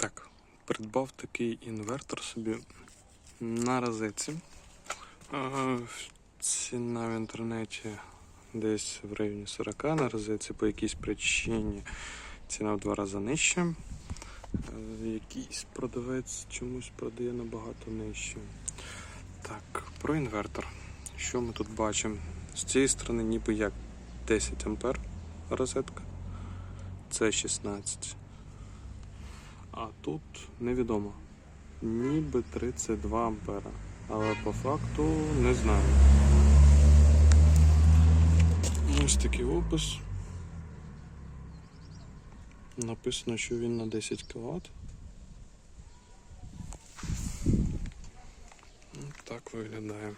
Так, придбав такий інвертор собі на розетці. Е, Ціна в інтернеті десь в районі 40 на розетці по якійсь причині ціна в два рази нижча. Е, Якийсь продавець чомусь продає набагато нижче. Так, про інвертор. Що ми тут бачимо? З цієї сторони ніби як 10 ампер розетка. Це 16. А тут невідомо. Ніби 32 ампера. Але по факту не знаю. Ось такий опис. Написано, що він на 10 кВт. Так виглядає.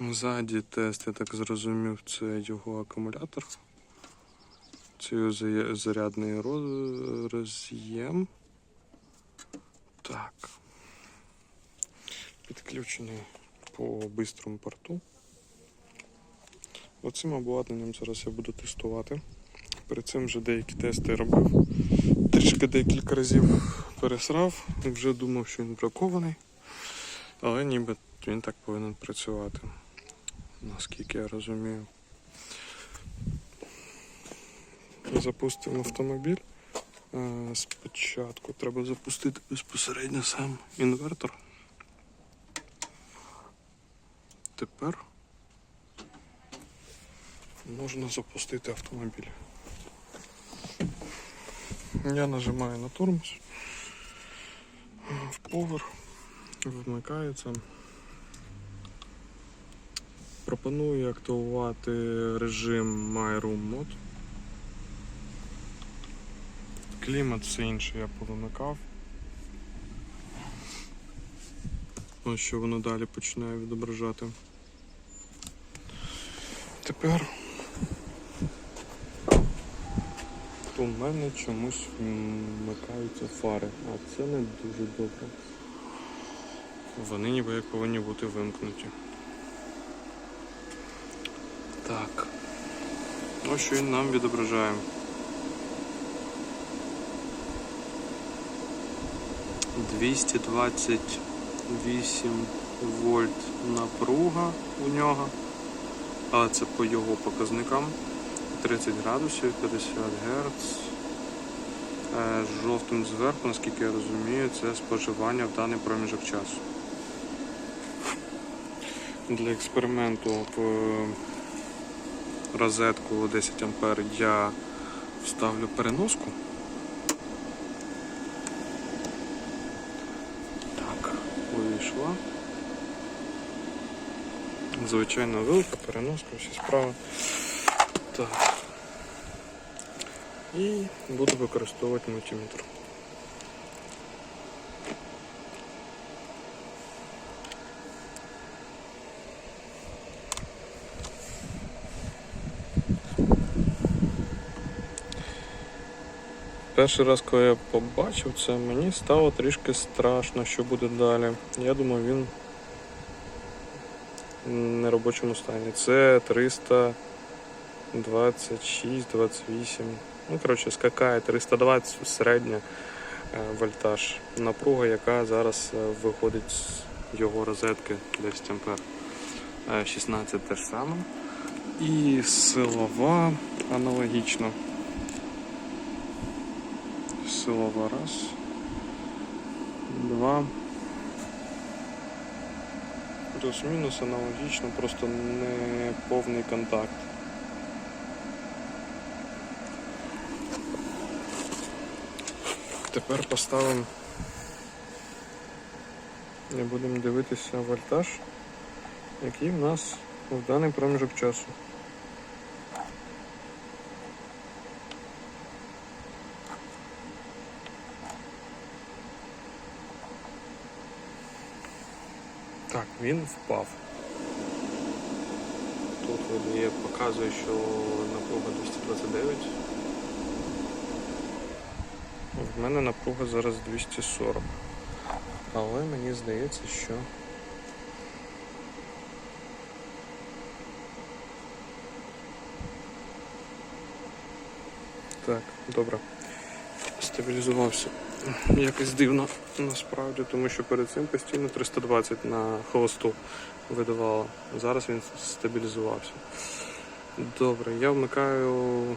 Ззаді тест, я так зрозумів, це його акумулятор. Це його зарядний роз'єм. Так. Підключений по бистрому порту. Оцим обладнанням зараз я буду тестувати. Перед цим вже деякі тести робив. Трішки декілька разів пересрав, вже думав, що він бракований. Але ніби він так повинен працювати. Наскільки я розумію. Запустимо автомобіль. Е, Спочатку треба запустити безпосередньо сам інвертор. Тепер можна запустити автомобіль. Я нажимаю на тормоз. В повер вмикається. Пропоную активувати режим My Room Mode. Клімат все інше я повимикав. Ось що воно далі починає відображати. Тепер у мене чомусь вмикаються фари, а це не дуже добре. Вони ніби як повинні бути вимкнуті. Так. Ось що він нам відображає. 228 вольт напруга у нього, але це по його показникам. 30 градусів, 50 Гц. Е, Жовтим зверху, наскільки я розумію, це споживання в даний проміжок часу. Для експерименту розетку 10 А я вставлю переноску. Так, вийшла. Звичайно велика переноска, всі справи. Так. І буду використовувати мультиметр. Перший раз, коли я побачив це, мені стало трішки страшно, що буде далі. Я думав, він в неробочому стані. Це 326, 28. Ну, коротше, скакає 320 середня е, вольтаж. Напруга, яка зараз е, виходить з його розетки 10 ампер. Е, 16 те ж саме. І силова аналогічно. Силова раз. Два. Плюс-мінус аналогічно, просто не повний контакт. Тепер поставимо і будемо дивитися вольтаж, який в нас в даний проміжок часу. Так, він впав. Тут видає, показує, що напруга 229. В мене напруга зараз 240. Але мені здається, що Так, добре. Стабілізувався. Якось дивно насправді, тому що перед цим постійно 320 на холосту видавало. Зараз він стабілізувався. Добре, я вмикаю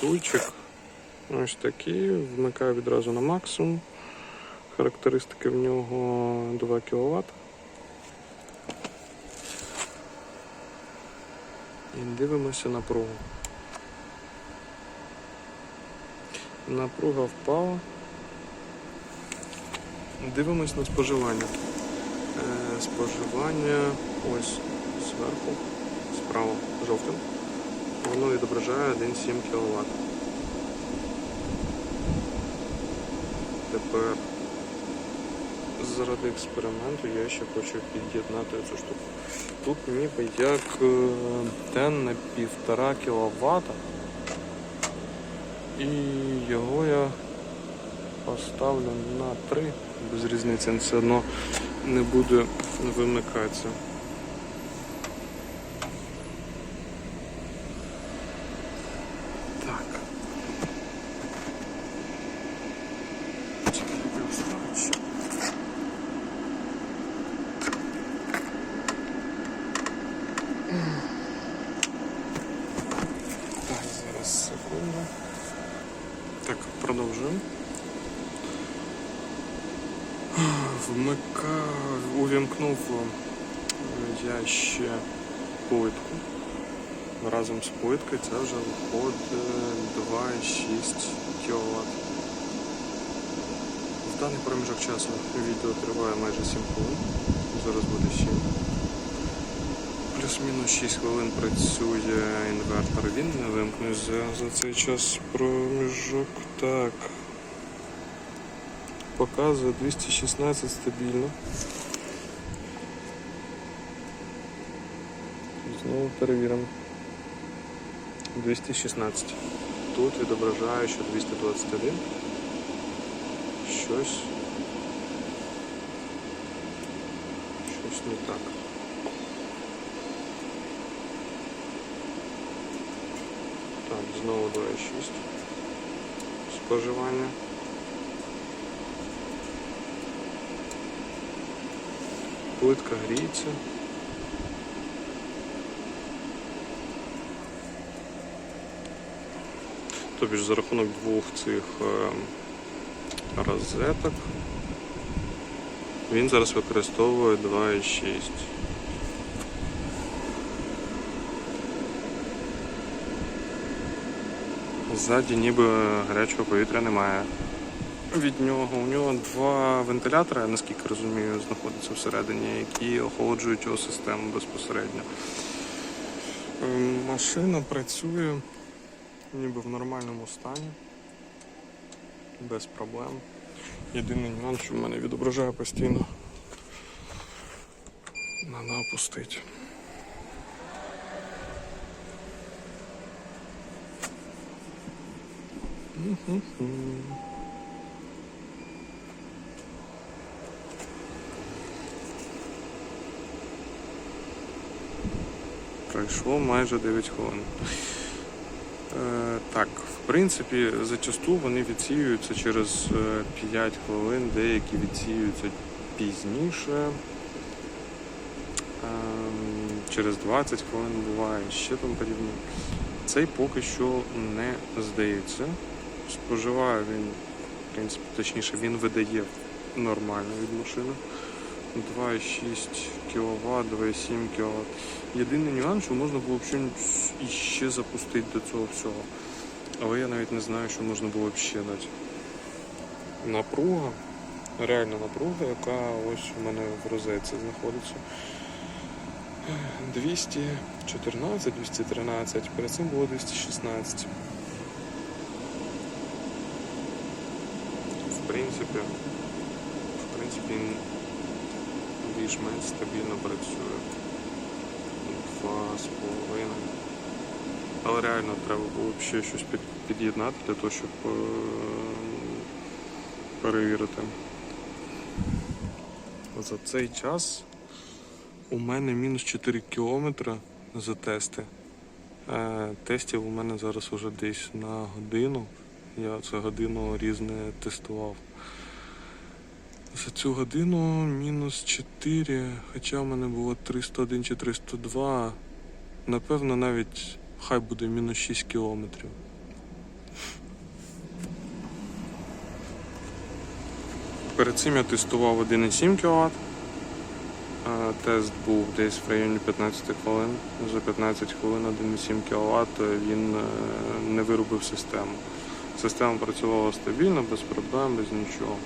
дуйчик. Ось такий. Вмикаю відразу на максимум. Характеристики в нього 2 кВт. І дивимося напругу. Напруга впала. Дивимось на споживання. Е, споживання ось зверху, справа жовтим. Воно відображає 1,7 кВт. Тепер заради експерименту я ще хочу під'єднати цю штуку. Тут ніби як е, на півтора кВт. І його я поставлю на 3, без різниці, все одно не буде вимикатися. Так. Чекай, я вставлю ще. Так, зараз секунду. Так, продовжуємо. Вмика... Увімкнув е, я ще плитку. Разом з плиткою це вже виходить 2,6 кВт. В даний проміжок часу відео триває майже 7 хвилин. Зараз буде 7. Плюс-мінус 6 хвилин працює інвертор. Він не вимкнувся за, цей час проміжок. Так. Показує 216 стабільно. Знову перевіримо. 216. Тут відображає, що 221. Щось. Щось не так. Так, знову 2,6. Споживання. Плитка гріється. Тобі ж за рахунок двох цих е, розеток він зараз використовує 2,6. Ззаді ніби гарячого повітря немає. Від нього у нього два вентилятори, я наскільки розумію, знаходяться всередині, які охолоджують його систему безпосередньо. Ем, Машина працює ніби в нормальному стані, без проблем. Єдиний нюанс, що в мене відображає постійно. Треба опустити. Пройшло майже 9 хвилин. Е, так, в принципі, зачасту вони відсіюються через е, 5 хвилин, деякі відсіюються пізніше. Ем, через 20 хвилин буває, ще там подібне. Цей поки що не здається. Споживає він, в принципі, точніше, він видає нормально від машини. 2,6 кВт, 2,7 кВт. Єдиний нюанс, що можна було б щось іще запустити до цього всього. Але я навіть не знаю, що можна було б ще дати. Напруга, реальна напруга, яка ось у мене в розетці знаходиться. 214, 213, перед цим було 216. В принципі, в принципі, більш-менш стабільно працює. Два з половиною. Але реально треба було б ще щось під'єднати для того, щоб е, перевірити. За цей час у мене мінус 4 кілометри за тести. Е, Тестів у мене зараз уже десь на годину. Я це годину різне тестував. За цю годину мінус 4, хоча в мене було 301 чи 302. Напевно, навіть хай буде мінус 6 кілометрів. Перед цим я тестував 1,7 кВт. Е, Тест був десь в районі 15 хвилин. За 15 хвилин 1,7 кВт він е, не виробив систему. Система працювала стабільно, без проблем, без нічого.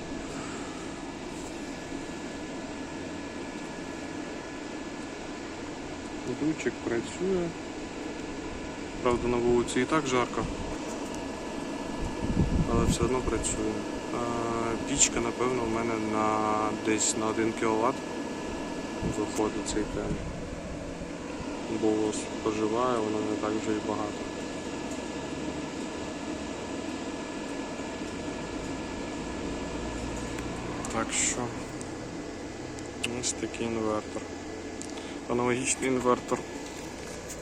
Дучик працює. Правда, на вулиці і так жарко, але все одно працює. Пічка, напевно, у мене на десь на 1 кВт виходить цей тен. Бо споживає воно не так вже і багато. Так що ось такий інвертор. Аналогічний інвертор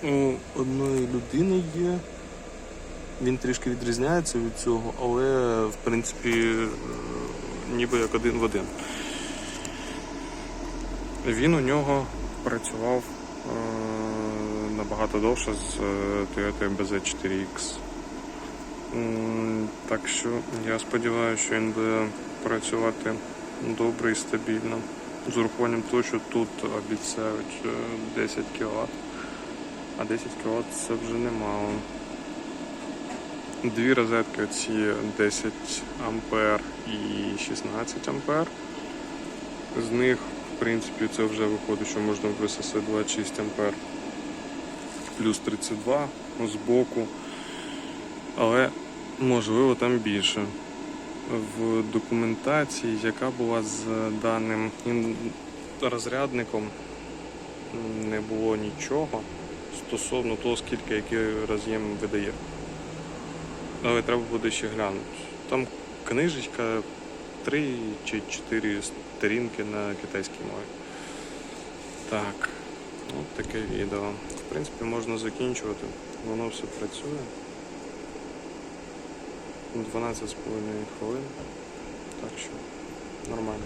у одної людини є. Він трішки відрізняється від цього, але в принципі е, ніби як один в один. Він у нього працював е, набагато довше з е, Toyota BZ4X. Так що я сподіваюся, що він буде працювати добре і стабільно. З урахуванням того, що тут обіцяють е, 10 кВт, а 10 кВт це вже немало. Дві розетки оці 10 А і 16 А. З них, в принципі, це вже виходить, що можна висосати 26 А плюс 32 з боку. Але можливо там більше. В документації, яка була з даним розрядником, не було нічого стосовно того, скільки який роз'єм видає. Але треба буде ще глянути. Там книжечка 3 чи 4 сторінки на китайській мові. Так, от таке відео. В принципі, можна закінчувати. Воно все працює. 12,5 хвилин. Так що нормально.